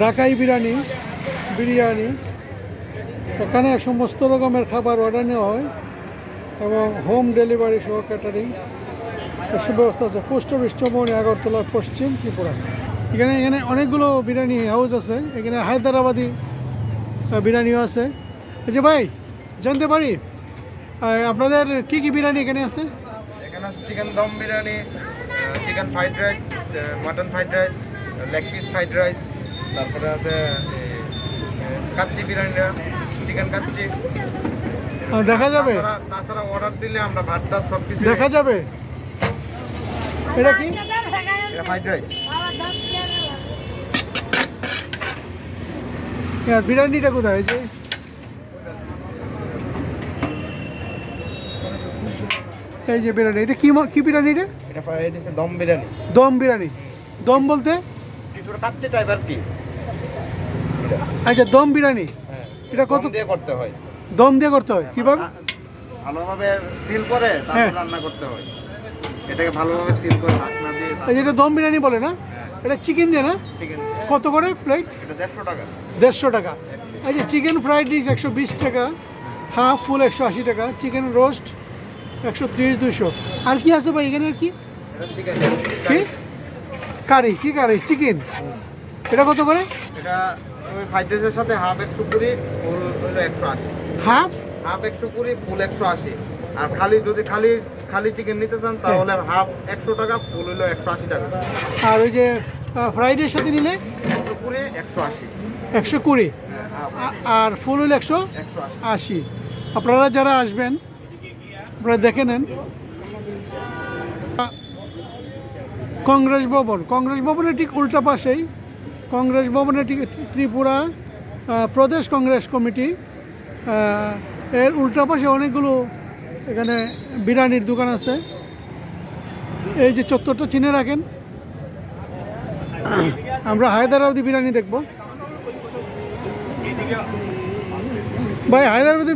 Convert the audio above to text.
ঢাকাই বিরিয়ানি বিরিয়ানি। এখানে সমস্ত রকমের খাবার অর্ডার নেওয়া হয় এবং হোম ডেলিভারি সহ ক্যাটারিং এসব ব্যবস্থা আছে। পোস্ট অফিস চৌমনি আগরতলা, পশ্চিম ত্রিপুরা। এখানে এখানে অনেকগুলো বিরিয়ানি হাউস আছে। এখানে হায়দ্রাবাদি বিরিয়ানিও আছে। যে ভাই, জানতে পারি আপনাদের কি কি বিরিয়ানি এখানে আছে? এখানে আছে chicken dum biryani chicken fried rice mutton fried rice leg piece fried rice তারপরে আছে কাচ্চি বিরিয়ানিটা চিকেন কাচ্চি। আহ, দেখা যাবে। তাছাড়া- অর্ডার দিলে আমরা ভাত টাত সব কিছু দেখা যাবে। এটা কি? ফ্রাইড রাইস হ্যাঁ, বিরিয়ানিটা কোথায়? এই যে। এই যে বিরিয়ানি এটা কি কি বিরিয়ানি এটা? এটা দম বিরিয়ানি। দম বিরিয়ানি। দম বলতে? কিছুটা কাচ্চি টাইপ আর কি। আচ্ছা দম বিরিয়ানি? হ্যাঁ। এটা কত দিয়ে করতে হয়। দম দিয়ে করতে হয় কীভাবে? ভা- ভালোভাবে সিল করে হ্যাঁ। তারপর রান্না করতে হয়। এটাকে ভালোভাবে সিল করে ঢাকনা দিয়ে এটা দম বিরিয়ানি বলে না? এটা চিকেন দিয়ে না? চিকেন কত করে প্লেট? এটা দেড়শো টাকা। দেড়শো টাকা। যে চিকেন ফ্রাইড রাইস একশো বিশ টাকা হাফ ফুল একশো আশি টাকা চিকেন রোস্ট একশো ত্রিশ দুশো আর কি আছে ভাই এখানে আর কি? কি? কারি কি কারি? চিকেন। এটা কত করে? এটা ফ্রাইড রাইসের সাথে হাফ একশো কুড়ি ফুল হলো একশো আশি। হাফ হাফ একশো কুড়ি ফুল একশো আশি। আর খালি যদি খালি খালি চিকেন নিতে চান তাহলে হাফ একশো টাকা ফুল হলো একশো আশি টাকা। আর ওই যে ফ্রাইড রাইস সাথে নিলে? একশো কুড়ি একশো আশি। একশো কুড়ি। হ্যাঁ, আর ফুল হলো একশো আশি। আপনারা যারা আসবেন আপনারা দেখে নেন। কংগ্রেস ভবন। কংগ্রেস ভবনের ঠিক উল্টা পাশেই কংগ্রেস ভবনে ত্রিপুরা প্রদেশ কংগ্রেস কমিটি এর উল্টা পাশে অনেকগুলো এখানে বিরিয়ানির দোকান আছে। এই যে চত্বরটা চিনে রাখেন। আমরা হায়দ্রাবাদি বিরিয়ানি দেখব। ভাই, হায়দ্রাবাদি